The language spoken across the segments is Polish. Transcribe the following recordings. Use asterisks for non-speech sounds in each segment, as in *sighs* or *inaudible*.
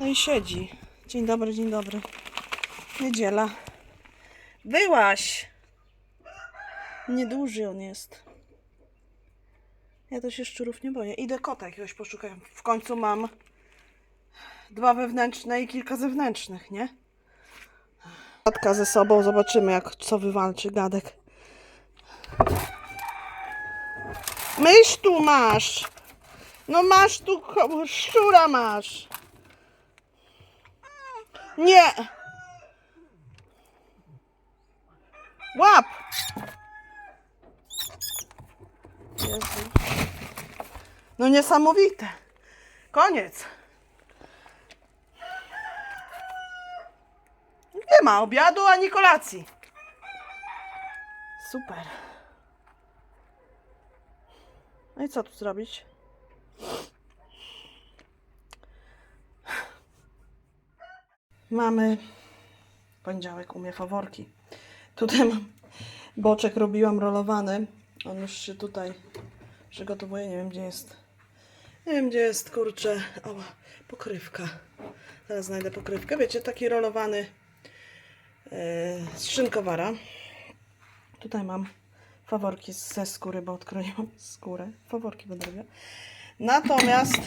No i siedzi. Dzień dobry, dzień dobry. Niedziela. Byłaś! Nieduży on jest. Ja to się szczurów nie boję. Idę kota jakiegoś poszukać. W końcu mam dwa wewnętrzne i kilka zewnętrznych, nie? Gadka ze sobą, zobaczymy jak co wywalczy gadek. Myś tu masz! No masz tu szczura masz! Nie! Łap! No niesamowite. Koniec. Nie ma obiadu ani kolacji. Super. No i co tu zrobić? Mamy poniedziałek u mnie faworki. Tutaj mam boczek robiłam rolowany. On już się tutaj przygotowuje. Nie wiem gdzie jest. Nie wiem gdzie jest kurczę. O, pokrywka. Teraz znajdę pokrywkę. Wiecie, taki rolowany yy, z szynkowara. Tutaj mam faworki ze skóry, bo odkroiłam *laughs* skórę. Faworki będę robiła. Natomiast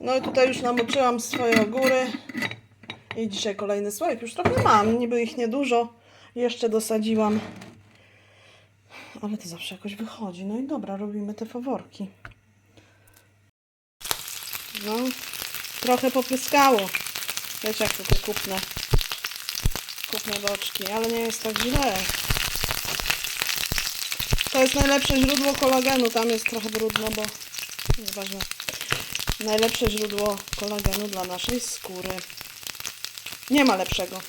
no i tutaj już namoczyłam swoje ogóry. I dzisiaj kolejny słoik. Już trochę mam, niby ich niedużo. Jeszcze dosadziłam. Ale to zawsze jakoś wychodzi. No i dobra, robimy te faworki. No, trochę popryskało. Wiecie jak te kupne, kupne boczki, ale nie jest tak źle. To jest najlepsze źródło kolagenu. Tam jest trochę brudno, bo jest ważne. Najlepsze źródło kolagenu dla naszej skóry. Nie ma lepszego.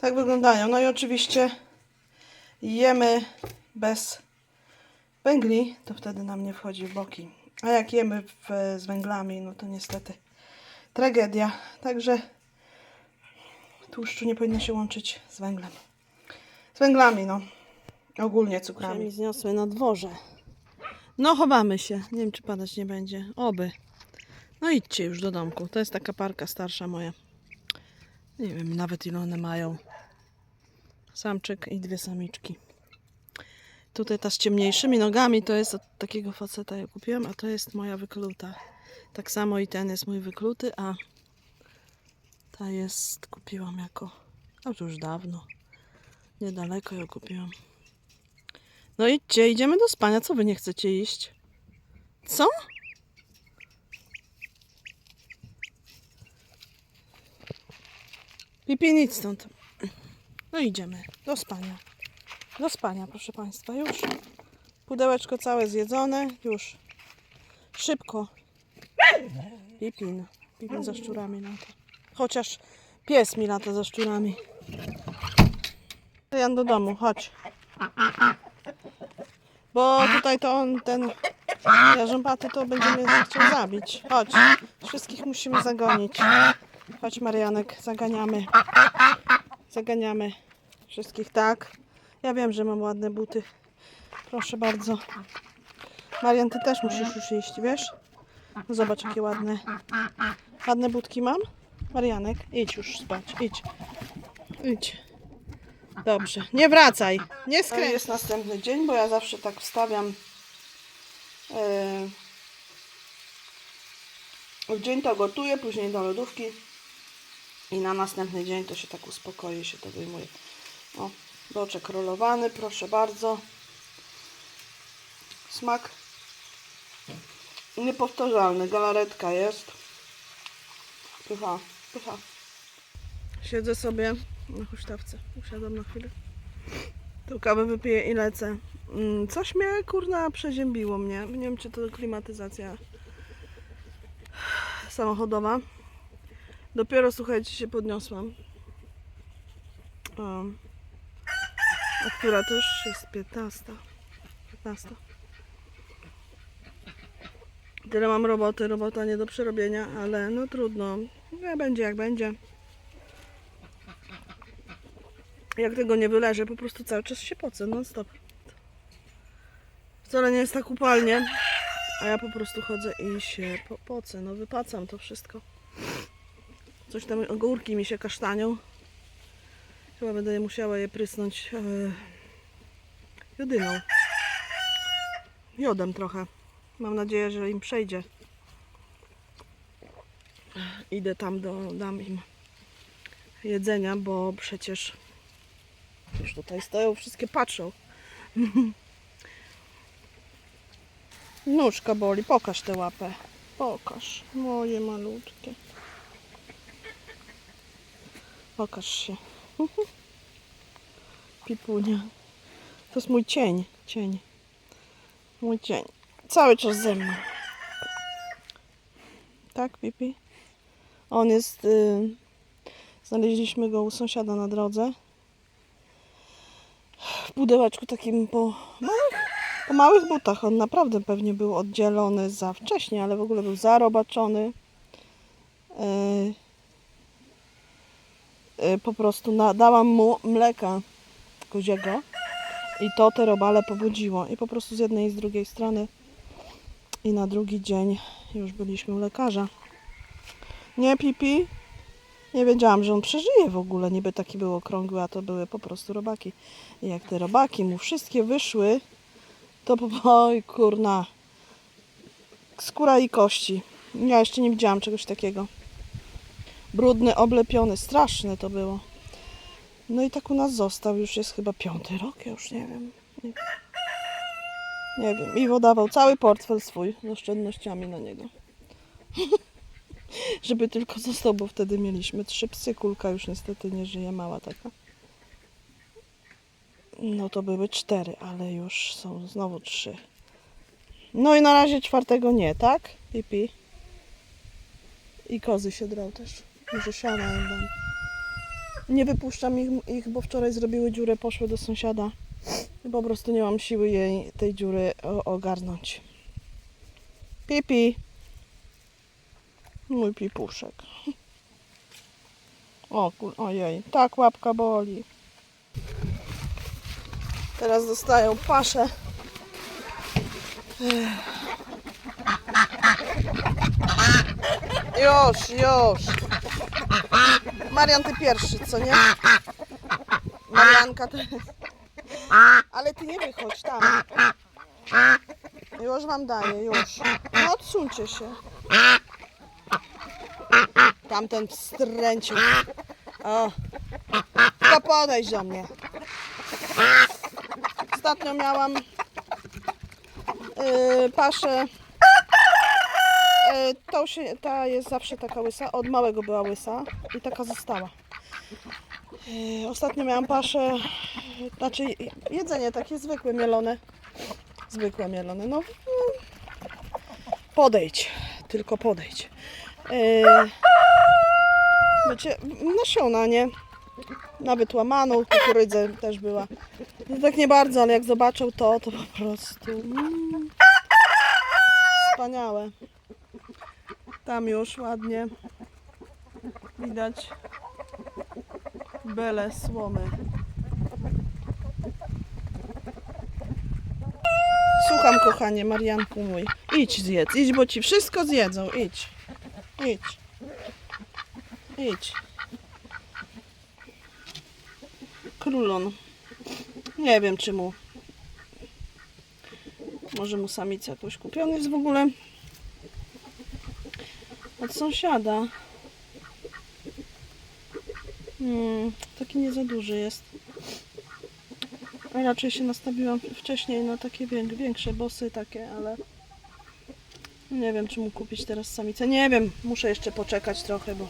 Tak wyglądają. No i oczywiście jemy bez węgli, to wtedy nam nie wchodzi w boki. A jak jemy w, z węglami, no to niestety tragedia. Także tłuszczu nie powinno się łączyć z węglem. Z węglami, no. Ogólnie cukrami. Mi zniosły na dworze. No chowamy się. Nie wiem, czy padać nie będzie. Oby. No idźcie już do domku. To jest taka parka starsza moja. Nie wiem nawet ile one mają. Samczyk i dwie samiczki. Tutaj ta z ciemniejszymi nogami to jest od takiego faceta ja kupiłam, a to jest moja wykluta. Tak samo i ten jest mój wykluty, a ta jest kupiłam jako, a już dawno. Niedaleko ją kupiłam. No idźcie, idziemy do spania. Co wy nie chcecie iść? Co? Pipi nic stąd. No idziemy do spania. Do spania, proszę Państwa, już. Pudełeczko całe zjedzone, już. Szybko. Pipin. Pipin za szczurami lata. Chociaż pies mi lata za szczurami. Jan do domu, chodź. Bo tutaj to on, ten jarząbaty to będzie mnie chciał zabić. Chodź. Wszystkich musimy zagonić. Chodź Marianek, zaganiamy. Zaganiamy wszystkich, tak. Ja wiem, że mam ładne buty. Proszę bardzo. Marian, ty też musisz już iść, wiesz? No zobacz, jakie ładne. Ładne budki mam? Marianek, idź już spać, idź. Idź. Dobrze, nie wracaj. Nie skręć. Jest następny dzień, bo ja zawsze tak wstawiam yy, w dzień to gotuję, później do lodówki i na następny dzień to się tak uspokoi, się to wyjmuje. O, boczek rolowany, proszę bardzo. Smak niepowtarzalny. Galaretka jest. Pycha, pycha. Siedzę sobie na huśtawce. Usiadłam na chwilę. Tu kawę wypiję i lecę. Mm, Coś mnie, kurna, przeziębiło mnie. Nie wiem, czy to klimatyzacja samochodowa. Dopiero, słuchajcie, się podniosłam. Um, a która to już jest 15. 15. Tyle mam roboty, robota nie do przerobienia, ale no trudno. Będzie jak będzie. Jak tego nie wyleżę, po prostu cały czas się pocę, non stop. Wcale nie jest tak upalnie, a ja po prostu chodzę i się po, pocę, no wypacam to wszystko. Coś tam, ogórki mi się kasztanią. Chyba będę musiała je prysnąć e, jodyną. Jodem trochę. Mam nadzieję, że im przejdzie. Idę tam, do, dam im jedzenia, bo przecież już tutaj stoją, wszystkie patrzą. Nóżka boli, pokaż tę łapę. Pokaż, moje malutkie. Pokaż się. *laughs* Pipunia. To jest mój cień, cień. Mój cień. Cały czas ze mną. Tak, Pipi? On jest... Y... Znaleźliśmy go u sąsiada na drodze. W pudełeczku takim po małych, po małych butach. On naprawdę pewnie był oddzielony za wcześnie, ale w ogóle był zarobaczony. Yy, yy, po prostu na, dałam mu mleka koziego i to te robale pobudziło. I po prostu z jednej i z drugiej strony i na drugi dzień już byliśmy u lekarza. Nie, Pipi? Nie wiedziałam, że on przeżyje w ogóle. Niby taki był okrągły, a to były po prostu robaki. I jak te robaki mu wszystkie wyszły, to *laughs* oj kurna. Skóra i kości. Ja jeszcze nie widziałam czegoś takiego. Brudny, oblepiony, straszne to było. No i tak u nas został. Już jest chyba piąty rok, ja już nie wiem. Nie, nie wiem. I dawał cały portfel swój z oszczędnościami na niego. *laughs* *laughs* Żeby tylko został, bo wtedy mieliśmy trzy psy. Kulka już niestety nie żyje, mała taka. No to były cztery, ale już są znowu trzy. No i na razie czwartego nie, tak? Pipi. I kozy się drą też. Może siana im dam. Nie wypuszczam ich, ich, bo wczoraj zrobiły dziurę, poszły do sąsiada. Po prostu nie mam siły jej tej dziury ogarnąć. Pipi. Mój pipuszek. O, ojej, tak łapka boli. Teraz dostają paszę. Już, już. Marian, ty pierwszy, co nie? Marianka, ty... Ale ty nie wychodź tam. Już wam daję, już. No odsuńcie się. Tamten wstręcił. O. To podejdź do mnie. Ostatnio miałam yy, paszę. Yy, to się, ta jest zawsze taka łysa. Od małego była łysa i taka została. Yy, ostatnio miałam paszę, znaczy jedzenie takie zwykłe mielone. Zwykłe mielone. No, podejdź, tylko podejdź. Yy, Wiecie, nasiona, nie? Nawet łamaną kukurydzę też była. No tak nie bardzo, ale jak zobaczył to, to po prostu mm, wspaniałe. Tam już ładnie widać bele słomy. Słucham, kochanie, Marianku mój. Idź zjedz, idź, bo ci wszystko zjedzą. Idź, idź. Idź. Królon. Nie wiem czemu. Może mu samica jakoś kupiony jest w ogóle. Od sąsiada. Hmm, taki nie za duży jest. A raczej się nastawiłam wcześniej na takie wię- większe bosy takie, ale nie wiem czy mu kupić teraz samicę. Nie wiem, muszę jeszcze poczekać trochę, bo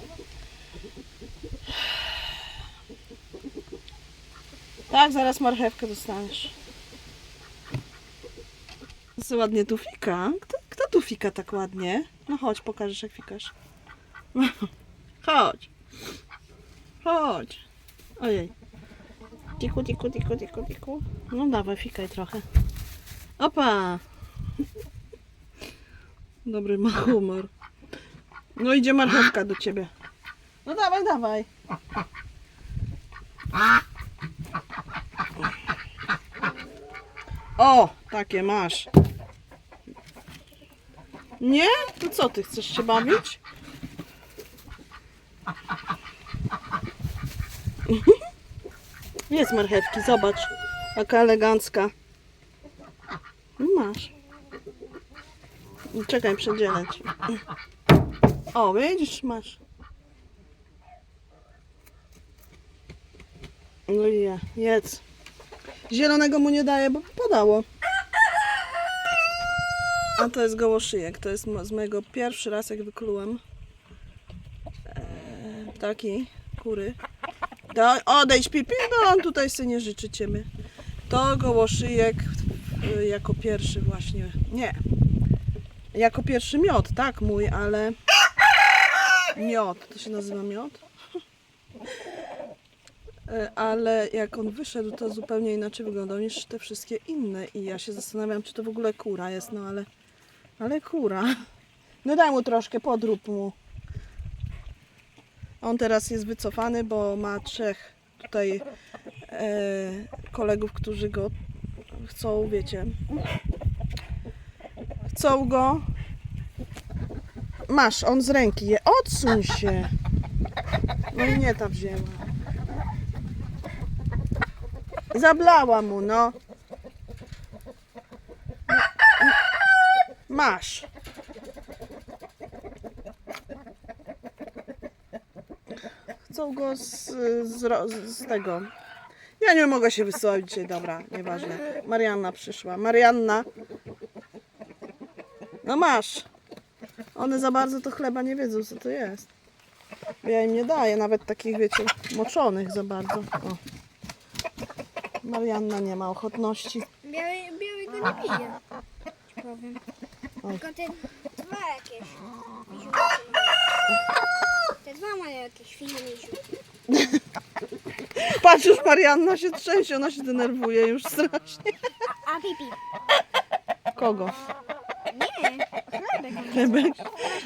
Tak, zaraz marchewkę dostaniesz. Co ładnie tu fika. Kto, kto tu fika tak ładnie? No chodź, pokażesz jak fikasz. *laughs* Chodź. Chodź. Ojej. Tiku, tiku, tiku, tiku, tiku. No dawaj, fikaj trochę. Opa. *laughs* Dobry ma humor. No idzie marchewka do ciebie. No dawaj, dawaj. *laughs* O, takie masz. Nie? To co, ty chcesz się bawić? Jest marchewki, zobacz. Jaka elegancka. No Masz. Czekaj, przedzielę ci. O, widzisz, masz. No i je, jedz. Zielonego mu nie daję, bo podało. A to jest gołoszyjek. To jest z mojego pierwszy raz, jak wyklułem. Eee, ptaki, kury. To odejdź pipi, bo on tutaj sobie nie życzy ciebie. To gołoszyjek y, jako pierwszy właśnie. Nie. Jako pierwszy miod, tak mój, ale miod, to się nazywa miod. E, ale jak on wyszedł, to zupełnie inaczej wyglądał niż te wszystkie inne i ja się zastanawiam, czy to w ogóle kura jest, no ale, ale kura. No daj mu troszkę, podrób mu. On teraz jest wycofany, bo ma trzech tutaj e, kolegów, którzy go chcą, wiecie, chcą go. Masz, on z ręki je. Odsuń się. No i nie ta wzięła. Zablała mu, no. Masz. Chcą go z, z, z tego. Ja nie mogę się wysłać dzisiaj, dobra, nieważne. Marianna przyszła. Marianna. No masz. One za bardzo to chleba nie wiedzą, co to jest. Ja im nie daję, nawet takich, wiecie, moczonych za bardzo. O. Marianna nie ma ochotności. Biały, biały go nie bije. Ci powiem. Oj. Tylko te dwa jakieś. Te dwa mają jakieś misiuki. Patrz, już Marianna się trzęsie, ona się denerwuje już strasznie. A pipi. Kogo? Nie, chlebek. Chlebek.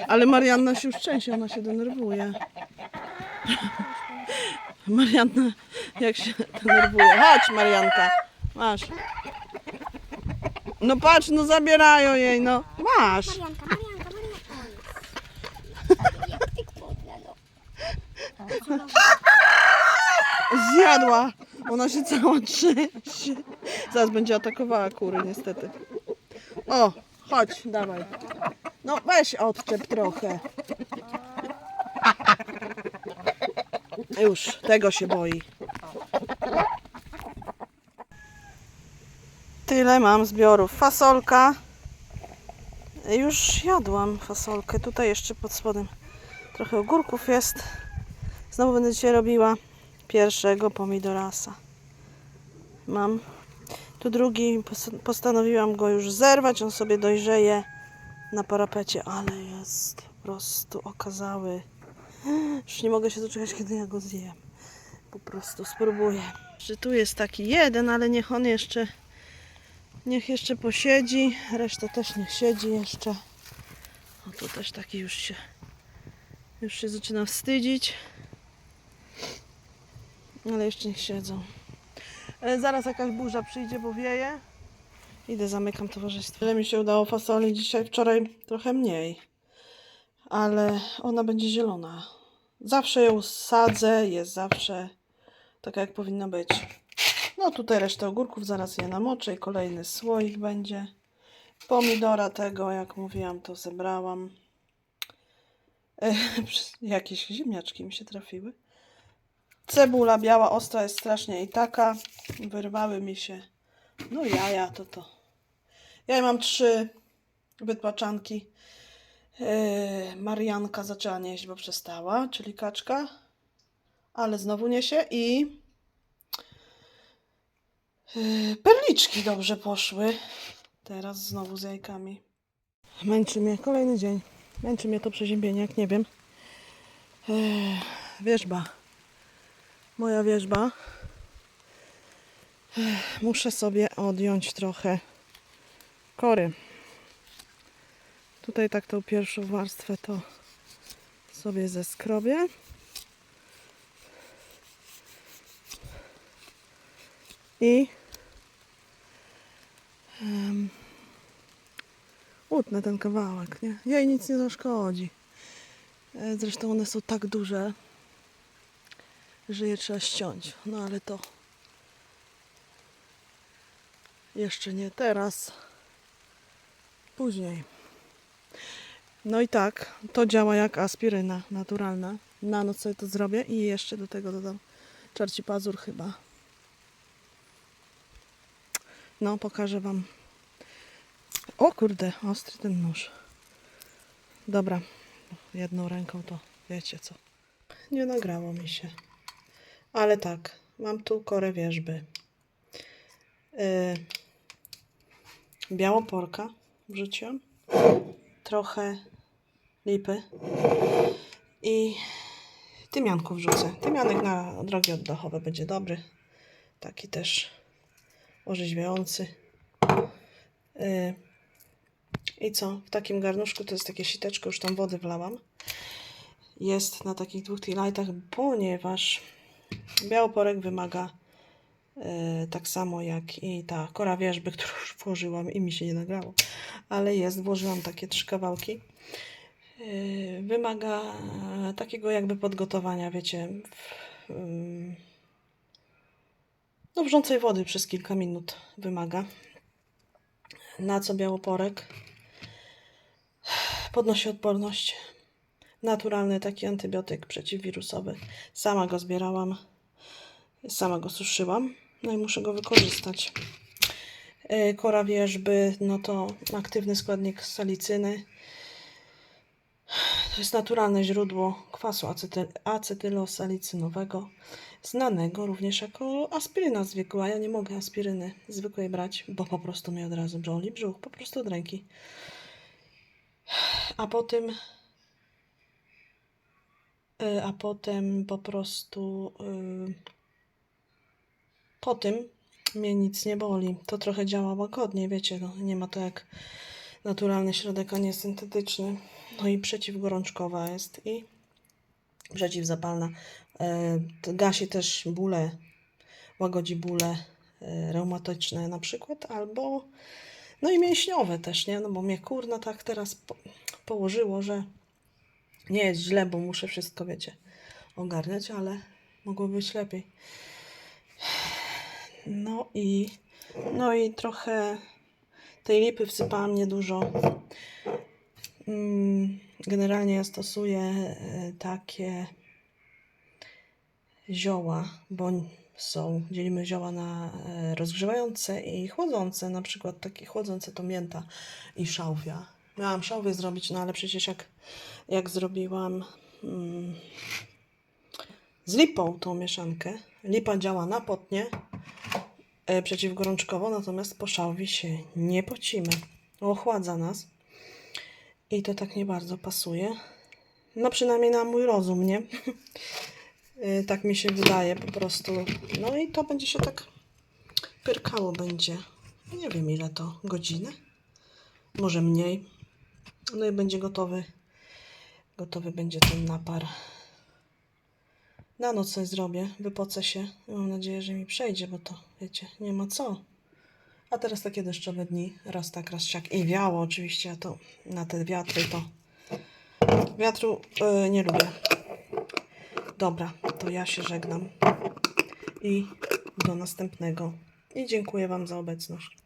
Ale Marianna się już trzęsie, ona się denerwuje. Marianna, jak się denerwuje. Chodź, Marianka. Masz. No patrz, no zabierają jej, no. Masz. Marianka, Marianka, Marianka. Jak ty no. Zjadła. Ona się cała trzęsie. Zaraz będzie atakowała kury, niestety. O, chodź, dawaj. No weź odczep trochę. Już, tego się boi. Tyle mam zbiorów. Fasolka. Już jadłam fasolkę. Tutaj jeszcze pod spodem trochę ogórków jest. Znowu będę dzisiaj robiła pierwszego pomidorasa. Mam. Tu drugi pos- postanowiłam go już zerwać. On sobie dojrzeje na parapecie, ale jest po prostu okazały. Już nie mogę się doczekać, kiedy ja go zjem. Po prostu spróbuję. Czy tu jest taki jeden, ale niech on jeszcze niech jeszcze posiedzi. Reszta też niech siedzi jeszcze. O tu też taki już się już się zaczyna wstydzić. Ale jeszcze niech siedzą. E, Zaraz jakaś burza przyjdzie, bo wieje. Idę, zamykam towarzystwo. Ile mi się udało fasoli dzisiaj, wczoraj trochę mniej. Ale ona będzie zielona. Zawsze ją sadzę, jest zawsze taka jak powinna być. No tutaj resztę ogórków, zaraz je namoczę i kolejny słoik będzie. Pomidora tego, jak mówiłam, to zebrałam. *laughs* Jakieś ziemniaczki mi się trafiły. Cebula biała, ostra jest strasznie i taka. Wyrwały mi się. No jaja to to. Ja mam trzy wytłaczanki. Yy, Marianka zaczęła nieść, bo przestała, czyli kaczka. Ale znowu niesie i yy, perliczki dobrze poszły. Teraz znowu z jajkami. Męczy mnie kolejny dzień. Męczy mnie to przeziębienie, jak nie wiem. Yy, wierzba moja wierzba. Muszę sobie odjąć trochę kory. Tutaj tak tą pierwszą warstwę to sobie zeskrobię. I Em, utnę ten kawałek, nie? Jej nic nie zaszkodzi. E, Zresztą one są tak duże, że je trzeba ściąć. No ale to jeszcze nie teraz, później. No i tak, to działa jak aspiryna naturalna. Na noc sobie to zrobię i jeszcze do tego dodam czarci pazur chyba. No, pokażę Wam. O kurde, ostry ten nóż. Dobra, jedną ręką to wiecie co. Nie nagrało mi się. Ale tak, mam tu korę wierzby. Yy, białoporka wrzuciłam. Trochę lipy. I tymianku wrzucę. Tymianek na drogi oddechowe będzie dobry. Taki też orzeźwiający. Yy, I co? W takim garnuszku to jest takie siteczko, już tam wody wlałam. Jest na takich dwóch lightach, ponieważ białoporek wymaga tak samo jak i ta kora wierzby, *laughs* którą już włożyłam i mi się nie nagrało. Ale jest, włożyłam takie trzy kawałki. Yy, wymaga e, takiego jakby podgotowania, wiecie, w, no wrzącej wody przez kilka minut wymaga. Na co białoporek? *sighs* Podnosi odporność. Naturalny taki antybiotyk przeciwwirusowy. Sama go zbierałam, sama go suszyłam, no i muszę go wykorzystać. Yy, Kora wierzby, no to aktywny składnik salicyny. To jest naturalne źródło kwasu acetyl acetylosalicynowego, znanego również jako aspiryna zwykła. Ja nie mogę aspiryny zwykłej brać, bo po prostu mnie od razu boli brzuch, po prostu od ręki. A potem, y, a potem po prostu y, po tym mnie nic nie boli. To trochę działa łagodnie, wiecie, no, nie ma to jak naturalny środek, a nie syntetyczny. No i przeciwgorączkowa jest i przeciwzapalna. E, gasi też bóle, łagodzi bóle e, reumatyczne na przykład, albo no i mięśniowe też, nie? No bo mnie kurna tak teraz po, położyło, że nie jest źle, bo muszę wszystko, wiecie, ogarniać, ale mogło być lepiej. No i no i trochę tej lipy wsypałam niedużo. Mm, Generalnie ja stosuję e, takie zioła, bo są, dzielimy zioła na e, rozgrzewające i chłodzące. Na przykład takie chłodzące to mięta i szałwia. Miałam szałwię zrobić, no ale przecież jak, jak zrobiłam mm, z lipą tą mieszankę, lipa działa na potnie, przeciwgorączkowo, natomiast po szałwi się nie pocimy. Ochładza nas. I to tak nie bardzo pasuje. No przynajmniej na mój rozum, nie? Y, *laughs* tak mi się wydaje po prostu. No i to będzie się tak pyrkało będzie. Nie wiem ile to, godzinę? Może mniej. No i będzie gotowy. Gotowy będzie ten napar. Na noc coś zrobię, wypocę się. Mam nadzieję, że mi przejdzie, bo to wiecie, nie ma co. A teraz takie deszczowe dni, raz tak, raz siak. I wiało oczywiście, a to na te wiatry to... Wiatru y, nie lubię. Dobra, to ja się żegnam. I do następnego. I dziękuję Wam za obecność.